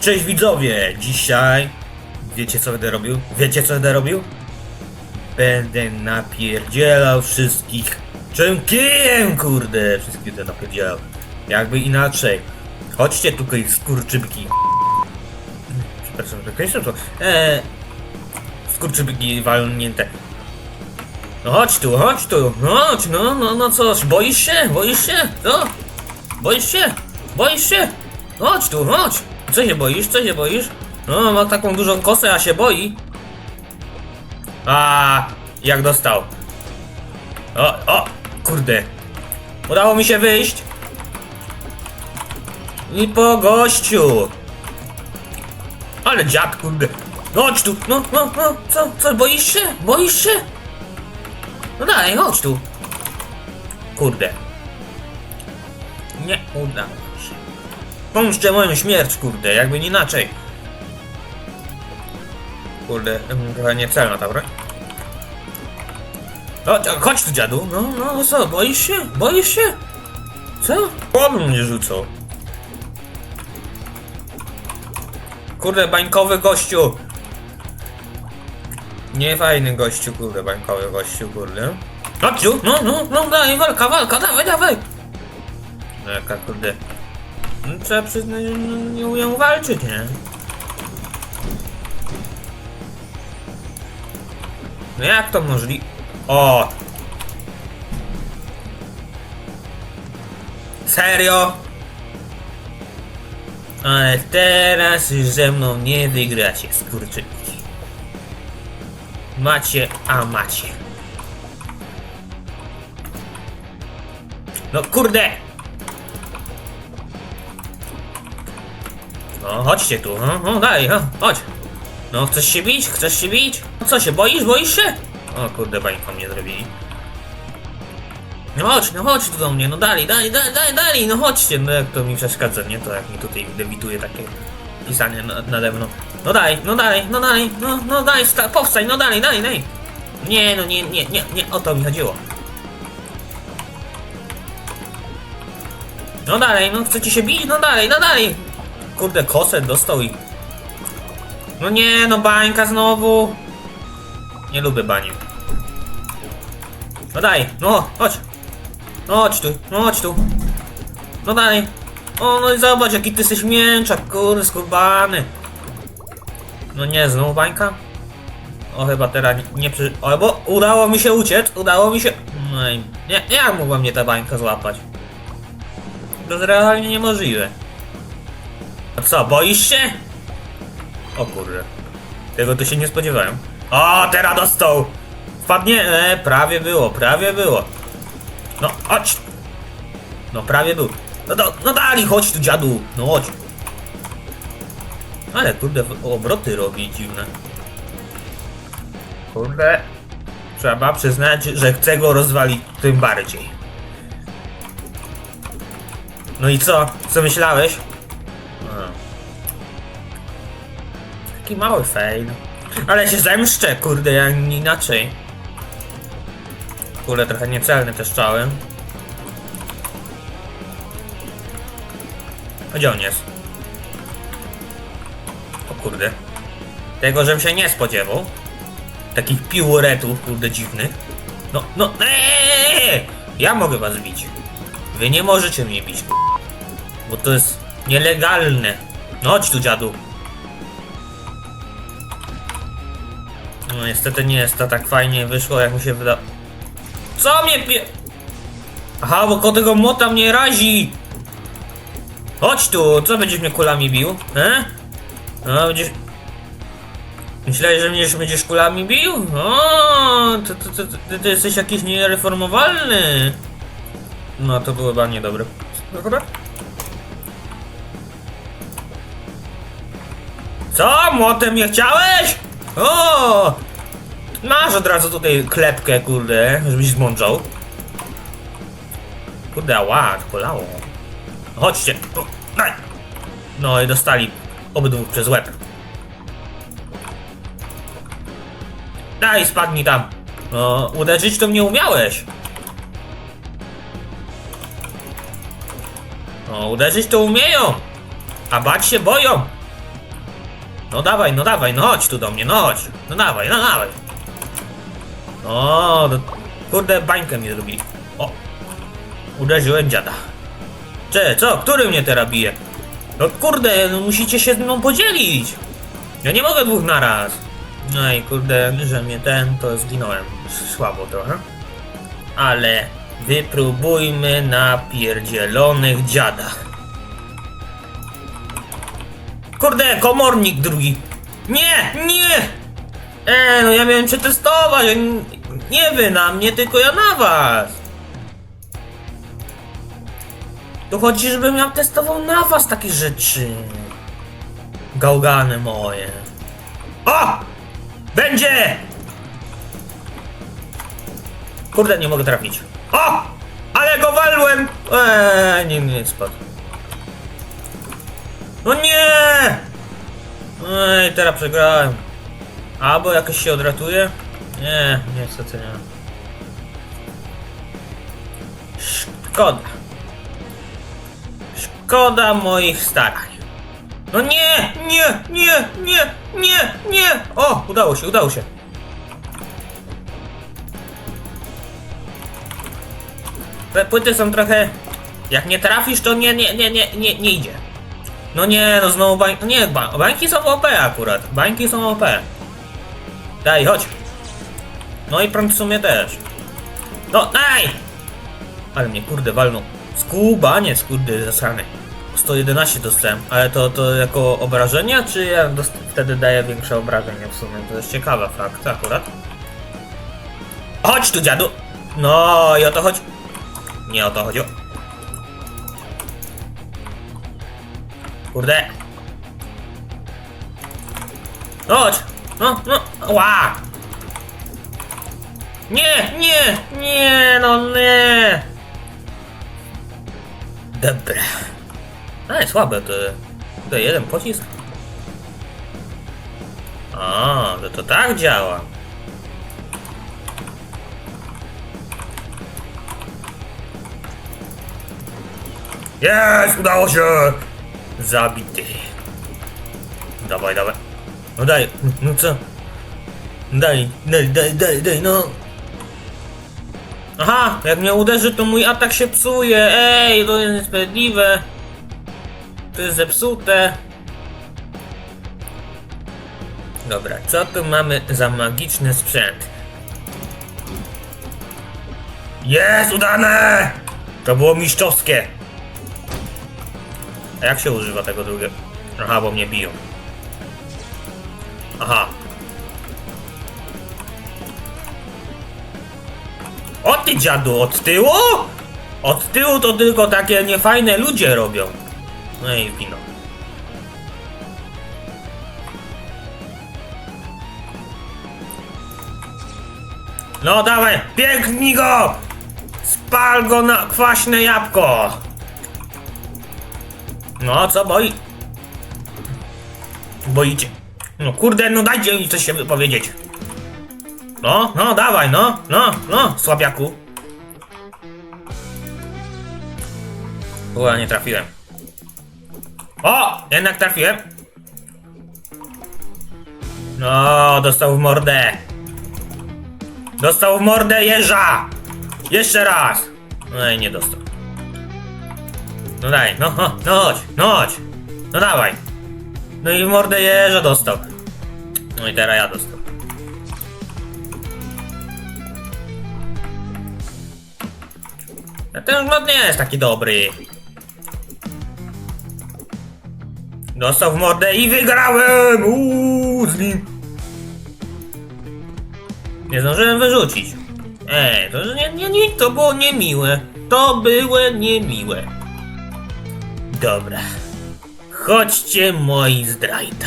Cześć widzowie! Dzisiaj wiecie co będę robił? Wiecie co będę robił? Będę napierdzielał wszystkich czym kijem, kurde! Wszystkich będę napierdzielał. Jakby inaczej. Chodźcie tutaj, skurczybki. Przepraszam, to kończę to. Eee, skurczybki walnięte. No chodź tu, chodź tu, no chodź, no, no, no coś, boisz się? Boisz się? Co? Boisz się? Boisz się? Chodź tu, chodź! Co się boisz? Co się boisz? No, ma taką dużą kosę, a się boi. A, jak dostał. O, o, kurde. Udało mi się wyjść. I po gościu. Ale dziad, kurde. Chodź tu, no, no, no, co, co, boisz się? Boisz się? No dalej, chodź tu. Kurde. Nie uda Pomóżcie moją śmierć, kurde, jakby nie inaczej. Kurde, trochę niecelna ta broń. Chodź, chodź tu dziadu, no, no, no co, boisz się? Boisz się? Co? Chłop mnie rzucą. Kurde, bańkowy gościu. Nie fajny gościu, kurde, bańkowy gościu, kurde. Chodź no, no, no, daj, walka, walka, dawaj, dawaj. No jaka, kurde. No, trzeba przyznać, że no, nie umiem walczyć, nie? No jak to możliwe? O! Serio? Ale teraz już ze mną nie wygracie, skurczyki. Macie, a macie. No kurde! No chodźcie tu, no, no daj, no, chodź. No chcesz się bić? Chcesz się bić? No co się, boisz? Boisz się? O kurde, bańką mnie zrobili. No chodź, no chodź tu do mnie, no dalej, dalej, dalej, dalej, dalej, no chodźcie, no jak to mi przeszkadza, nie? To jak mi tutaj dewituje takie pisanie na- nade mną. No dalej, no dalej, no dalej, no, no dalej, sta- powstań, no dalej, dalej, dalej. Nie, no nie, nie, nie, nie, o to mi chodziło. No dalej, no chcecie się bić? No dalej, no dalej. Kurde, kosę dostał i... No nie, no bańka znowu. Nie lubię bani. No daj, no, chodź. No chodź tu, no chodź tu. No dalej. O, no i zobacz, jaki ty jesteś mięczak, kurde, skubany. No nie, znowu bańka? O, chyba teraz nie, nie przy... O, bo udało mi się uciec, udało mi się... No i... Nie, jak mogła mnie ta bańka złapać? To jest realnie niemożliwe. A co, boisz się? O kurde. Tego to się nie spodziewałem. O, teraz dostał! Wpadnie? E, prawie było, prawie było. No, chodź! No, prawie był. No, no, no dali, chodź tu dziadu, no chodź. Ale kurde, obroty robi dziwne. Kurde. Trzeba przyznać, że chcę go rozwalić tym bardziej. No i co? Co myślałeś? Taki mały fail. Ale się zemszczę, kurde, jak inaczej. Kurde, trochę niecelny też. A Gdzie on jest? O kurde. Tego, żebym się nie spodziewał. Takich piłoretów, kurde, dziwnych. No, no, eee! Ja mogę was bić. Wy nie możecie mnie bić, bo to jest nielegalne. No chodź tu, dziadu. No niestety nie jest to tak fajnie wyszło, jak mi się wyda... Co mnie pie... Aha, bo koło tego młota mnie razi! Chodź tu, co będziesz mnie kulami bił? E? No, będziesz... Myślałeś, że mnie będziesz kulami bił? O, to, to, ty, ty jesteś jakiś niereformowalny. No, to było chyba niedobre. Dobra? Co? Młotem mnie chciałeś? O! Masz od razu tutaj klepkę, kurde, żebyś zmądrzał. Kurde, ała, kolało. Chodźcie. O, daj. No i dostali obydwu przez łeb. Daj, spadnij tam. No, uderzyć to mnie umiałeś. No, uderzyć to umieją. A bać się boją. No dawaj, no dawaj, no chodź tu do mnie, no chodź. No dawaj, no dawaj. O, no, kurde, bańkę mi zrobili. O, uderzyłem dziada. Cze, co? Który mnie teraz bije? No kurde, no musicie się z mną podzielić. Ja nie mogę dwóch naraz. No i kurde, że mnie ten, to zginąłem. Słabo trochę. Ale wypróbujmy na pierdzielonych dziadach. Kurde, komornik drugi. Nie, nie! E, no ja miałem przetestować, nie wy na mnie, tylko ja na was. Tu chodzi, żebym ja testował na was takie rzeczy. Gałgany moje. O! Będzie! Kurde, nie mogę trafić. O! Ale go walłem! Eee, nie, nie spadł. No nie! Ej, teraz przegrałem. Albo jakoś się odratuje? Nie, niestety nie. Szkoda. Szkoda moich starań. No nie, nie, nie, nie, nie, nie! O, udało się, udało się. Te płyty są trochę... Jak nie trafisz, to nie, nie, nie, nie, nie, nie idzie. No nie, no znowu bańki... Nie, ba bańki są OP akurat. Bańki są OP. Daj, chodź. No i prąd w sumie też. No, daj! Ale mnie kurde walnął. Skubaniec, kurde, zasrany. 111 dostałem, ale to, to jako obrażenia, czy ja wtedy daję większe obrażenia w sumie? To jest ciekawa fakt akurat. Chodź tu, dziadu! No i o to chodzi. Nie o to chodziło. Kurde. Chodź! No, no, ła! Nie, nie, nie, no nie! Dobra. Ale słabe to. To jeden pocisk. A, to to tak działa. Jest, udało się! Zabity. Dawaj, dawaj. No daj, no co? Daj, daj, daj, daj, daj, no. Aha, jak mnie uderzy, to mój atak się psuje. Ej, to jest niesprawiedliwe. To jest zepsute. Dobra, co tu mamy za magiczny sprzęt? Jest udane! To było mistrzowskie. A jak się używa tego drugiego? Aha, bo mnie biją. Aha. O ty dziadu, od tyłu? Od tyłu to tylko takie niefajne ludzie robią. No i wino. No dawaj, pięknij go! Spal go na kwaśne jabłko! No, co boi? Boicie. No kurde, no dajcie mi coś się wypowiedzieć. No, no, dawaj, no, no, no, słabiaku. Ua, nie trafiłem. O, jednak trafiłem. No, dostał w mordę. Dostał w mordę jeża. Jeszcze raz. No i nie dostał. No daj, no, no, no chodź, no chodź. No dawaj. No i w mordę jeża dostał. No i teraz ja dostał. A Ten glot nie jest taki dobry. Dostał w mordę i wygrałem! Uuu, z nim. Nie zdążyłem wyrzucić. Ej, to nie, nie, nie, to było niemiłe. To było niemiłe. Dobra. Chodźcie moi zdrajda.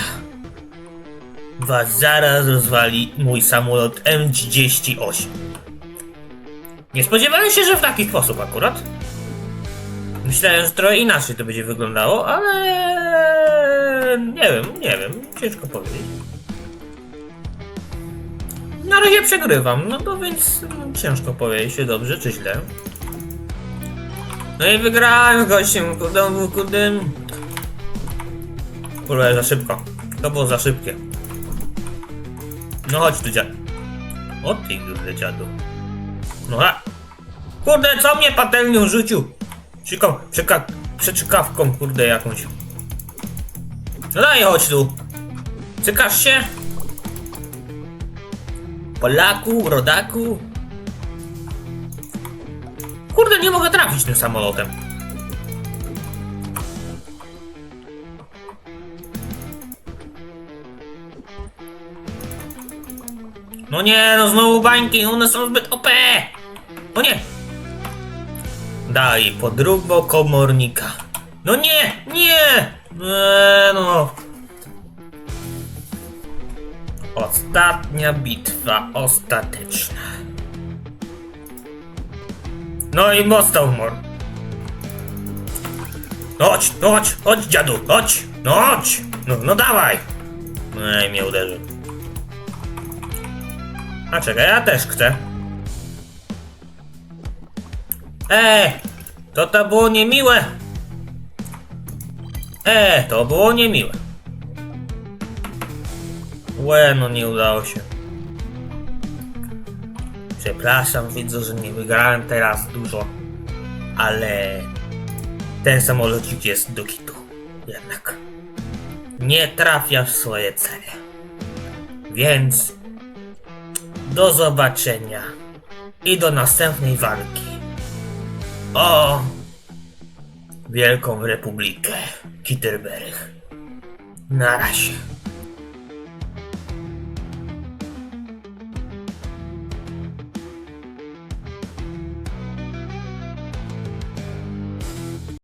Was zaraz rozwali mój samolot M38. Nie spodziewałem się, że w taki sposób akurat. Myślałem, że trochę inaczej to będzie wyglądało, ale nie wiem, nie wiem, ciężko powiedzieć. Na razie przegrywam, no to więc ciężko powiedzieć, czy dobrze, czy źle. No i wygrałem z gościem, kurde, kurde. Kurde, za szybko. To było za szybkie. No chodź tu dziad. O ty kurde dziadu. No a. Kurde, co mnie patelnią rzucił? Czekam, czeka, przeczekawką kurde jakąś. No daj chodź tu. Cykasz się? Polaku, rodaku. Kurde, nie mogę trafić tym samolotem. No nie, no znowu bańki, one są zbyt OP! O nie! Daj podróbbo komornika. No nie, nie! Eee, no. Ostatnia bitwa ostateczna. No i dostał mor. No Chodź, no chodź, chodź dziadu, chodź, no chodź, no, no dawaj. No i mnie uderzył. A czekaj, ja też chcę. E, to to było niemiłe. E, to było niemiłe. Łe, no nie udało się. Przepraszam, widzę, że nie wygrałem teraz dużo, ale ten samolocik jest do kitu. Jednak nie trafia w swoje cele. Więc do zobaczenia i do następnej walki. O Wielką Republikę Kitterberg. Na razie.